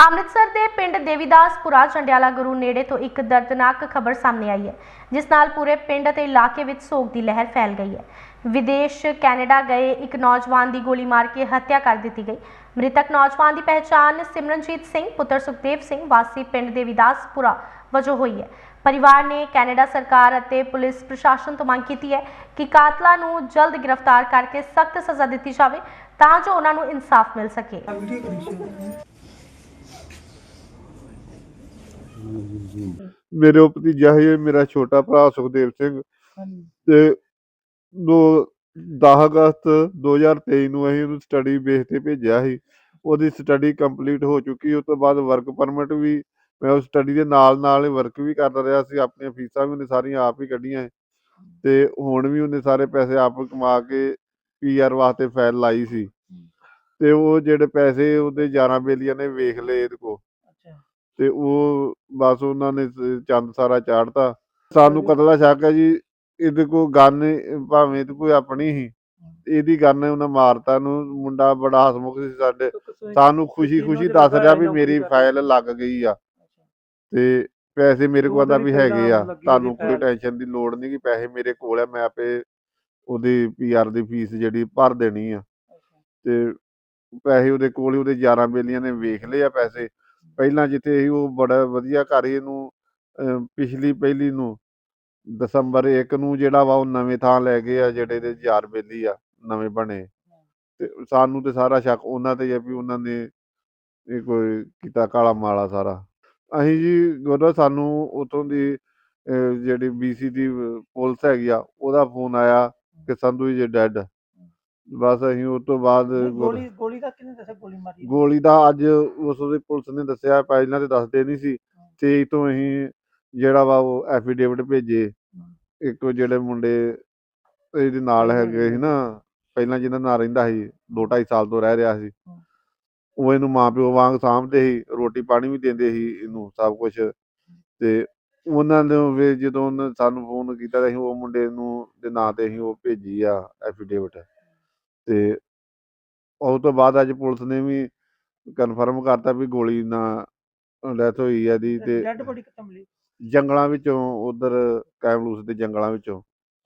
ਅੰਮ੍ਰਿਤਸਰ ਦੇ ਪਿੰਡ ਦੇਵੀਦਾਸਪੁਰਾ ਚੰਡਿਆਲਾ ਗੁਰੂ ਨੇੜੇ ਤੋਂ ਇੱਕ ਦਰਦਨਾਕ ਖਬਰ ਸਾਹਮਣੇ ਆਈ ਹੈ, ਜਿਸ ਨਾਲ ਪੂਰੇ ਪਿੰਡ ਅਤੇ ਇਲਾਕੇ ਵਿੱਚ ਸੋਗ ਦੀ ਲਹਿਰ ਫੈਲ ਗਈ ਹੈ। ਵਿਦੇਸ਼ ਕੈਨੇਡਾ ਗਏ ਇੱਕ ਨੌਜਵਾਨ ਦੀ ਗੋਲੀ ਮਾਰ ਕੇ ਹੱਤਿਆ ਕਰ ਦਿੱਤੀ ਗਈ। ਮ੍ਰਿਤਕ ਨੌਜਵਾਨ ਦੀ ਪਹਿਚਾਣ ਸਿਮਰਨਜੀਤ ਸਿੰਘ, ਪੁੱਤਰ ਸੁਖਦੇਵ ਸਿੰਘ, ਵਾਸੀ ਪਿੰਡ ਦੇਵੀਦਾਸਪੁਰਾ ਵਜੋਂ ਹੋਈ ਹੈ। ਪਰਿਵਾਰ ਨੇ ਕੈਨੇਡਾ ਸਰਕਾਰ ਅਤੇ ਪੁਲਿਸ ਪ੍ਰਸ਼ਾਸਨ ਤੋਂ ਮੰਗ ਕੀਤੀ ਹੈ ਕਿ ਕਾਤਲਾਂ ਨੂੰ ਜਲਦ ਗ੍ਰਿਫਤਾਰ ਕਰਕੇ ਸਖਤ ਸਜ਼ਾ ਦਿੱਤੀ ਜਾਵੇ ਤਾਂ ਜੋ ਉਹਨਾਂ ਨੂੰ ਇਨਸਾਫ ਮਿਲ ਸਕੇ। ਮੇਰੇ ਉਹ ਭਤੀਜਾ ਹੈ ਮੇਰਾ ਛੋਟਾ ਭਰਾ ਸੁਖਦੇਵ ਸਿੰਘ ਤੇ ਦੋ 10 ਅਗਸਤ 2023 ਨੂੰ ਅਸੀਂ ਉਹਨੂੰ ਸਟੱਡੀ ਬੇਸ ਤੇ ਭੇਜਿਆ ਸੀ। ਉਹਦੀ ਸਟੱਡੀ ਕੰਪਲੀਟ ਹੋ ਚੁੱਕੀ ਉਸ ਤੋਂ ਬਾਅਦ ਵਰਕ ਪਰਮਿਟ ਵੀ ਮੈਂ ਉਸ ਸਟੱਡੀ ਦੇ ਨਾਲ ਨਾਲ ਵਰਕ ਵੀ ਕਰਦਾ ਰਿਹਾ ਸੀ ਆਪਣੀਆਂ ਫੀਸਾਂ ਵੀ ਉਹਨੇ ਸਾਰੀਆਂ ਆਪ ਹੀ ਕੱਢੀਆਂ ਤੇ ਹੁਣ ਵੀ ਉਹਨੇ ਸਾਰੇ ਪੈਸੇ ਆਪ ਕਮਾ ਕੇ ਪੀਆਰ ਵਾਸਤੇ ਫਾਈਲ ਲਾਈ ਸੀ। ਤੇ ਉਹ ਜਿਹੜੇ ਪੈਸੇ ਉਹਦੇ 11 ਬੇਲੀਆਂ ਨੇ ਵੇਖ ਲਏ ਇਹਦੇ ਕੋ ਤੇ ਉਹ ਬਸ ਉਹਨਾਂ ਨੇ ਸ- ਚੰਦ ਸਾਰਾ ਚਾੜਤਾ ਸਾਨੂੰ ਕਤਲ ਸ਼ੱਕ ਹੈ ਜੀ ਇਹਦੇ ਕੋ ਗਨ ਭਾਵੇਂ ਤੇ ਕੋਈ ਆਪਣੀ ਹੀ। ਇਹਦੀ ਗਨ ਉਹਨਾਂ ਮਾਰਤਾ ਨੂੰ ਮੁੰਡਾ ਬੜਾ ਹਸਮੁਖ ਸੀ ਸਾਡੇ। ਸਾਨੂੰ ਖੁਸ਼ੀ ਖੁਸ਼ੀ ਦੱਸ ਰਿਹਾ ਵੀ ਮੇਰੀ ਫਾਈਲ ਲੱਗ ਗਈ ਆ। ਤੇ ਪੈਸੇ ਮੇਰੇ ਕੋਲ ਆਂਦਾ ਵੀ ਹੈਗੇ ਆ। ਤੁਹਾਨੂੰ ਕੋਈ ਟੈਨਸ਼ਨ ਦੀ ਲੋੜ ਨਹੀਂ ਕਿ ਪੈਸੇ ਮੇਰੇ ਕੋਲ ਆ ਮੈਂ ਆਪੇ ਉਹਦੀ ਪੀਆਰ ਦੀ ਫੀਸ ਜਿਹੜੀ ਭਰ ਦੇਣੀ ਆ। ਤੇ ਪੈਸੇ ਉਹਦੇ ਕੋਲ ਹੀ ਉਹਦੇ 11 ਬੇਲੀਆਂ ਨੇ ਵੇਖ ਲਏ ਆ ਪੈਸੇ। ਪਹਿਲਾਂ ਜਿੱਥੇ ਸੀ, ਉਹ ਬੜਾ ਵਧੀਆ ਘਰ ਸੀ ਇਹਨੂੰ ਪਿਛਲੀ ਪਹਿਲੀ ਨੂੰ, ਦਸੰਬਰ 1 ਨੂੰ ਜਿਹੜਾ ਵਾ ਉਹ ਨਵੇਂ ਥਾਂ ਲੈ ਗਏ ਆ, ਜਿਹੜੇ ਦੇ ਯਾਰ ਬੇਲੀ ਆ, ਨਵੇਂ ਬਣੇ। ਤੇ ਸਾਨੂੰ ਤੇ ਸਾਰਾ ਸ਼ੱਕ ਉਹਨਾਂ ਤੇ ਹੀ ਵੀ ਉਹਨਾਂ ਨੇ ਇਹ ਕੋਈ ਕੀਤਾ ਕਾਲਾ ਮਾਲਾ ਸਾਰਾ। ਅਸੀਂ ਜੀ ਗੁਰਦੁਆਰਾ ਸਾਨੂੰ ਉਤੋਂ ਦੀ, ਅਹ ਜਿਹੜੀ ਬੀਸੀ ਦੀ ਪੁਲਿਸ ਹੈਗੀ ਆ, ਉਹਦਾ ਫੋਨ ਆਇਆ ਕਿ ਸੰਧੂ ਇਜ਼ ਡੈਡ ਬਸ ਅਸੀਂ ਉਸ ਤੋਂ ਬਾਅਦ ਗੋਲੀ ਗੋਲੀ ਦਾ ਕਿਹਨੇ ਦੱਸਿਆ ਗੋਲੀ ਮਾਰੀ ਗੋਲੀ ਦਾ ਅੱਜ ਉਸ ਦੀ ਪੁਲਿਸ ਨੇ ਦੱਸਿਆ ਪਹਿਲਾਂ ਤੇ ਦੱਸਦੇ ਨਹੀਂ ਸੀ। ਤੇ ਤੋਂ ਅਸੀਂ ਜਿਹੜਾ ਵਾ ਉਹ ਐਫੀਡੇਵਿਟ ਭੇਜੇ। ਇੱਕ ਉਹ ਜਿਹੜੇ ਮੁੰਡੇ ਇਹਦੇ ਨਾਲ ਹੈਗੇ ਸੀ ਨਾ ਪਹਿਲਾਂ ਜਿਹਨਾਂ ਨਾਲ ਰਹਿੰਦਾ ਸੀ 2 2.5 ਸਾਲ ਤੋਂ ਰਹਿ ਰਿਹਾ ਸੀ। ਉਹ ਇਹਨੂੰ ਮਾਂ ਪਿਓ ਵਾਂਗ ਸਾਂਭਦੇ ਸੀ ਰੋਟੀ ਪਾਣੀ ਵੀ ਦਿੰਦੇ ਸੀ ਇਹਨੂੰ ਸਭ ਕੁਝ ਤੇ ਉਹਨਾਂ ਨੇ ਵੀ ਜਦੋਂ ਸਾਨੂੰ ਫੋਨ ਕੀਤਾ ਤਾਂ ਅਸੀਂ ਉਹ ਮੁੰਡੇ ਨੂੰ ਦੇ ਨਾਂ ਤੇ ਅਸੀਂ ਉਹ ਭੇਜੀ ਆ ਐਫੀਡੇਵਿਟ ਤੇ ਉਸ ਤੋਂ ਬਾਅਦ ਅੱਜ ਪੁਲਿਸ ਨੇ ਵੀ ਕਨਫਰਮ ਕਰਤਾ ਵੀ ਗੋਲੀ ਨਾਲ ਡੈਥ ਹੋਈ ਆ ਦੀ ਤੇ ਡੈਡ ਬੋਡੀ ਕਿੱਥੋਂ ਮਿਲੀ ਜੰਗਲਾਂ ਵਿੱਚੋਂ ਉਧਰ ਕੈਮਲੂਸ ਦੇ ਜੰਗਲਾਂ ਵਿੱਚੋਂ।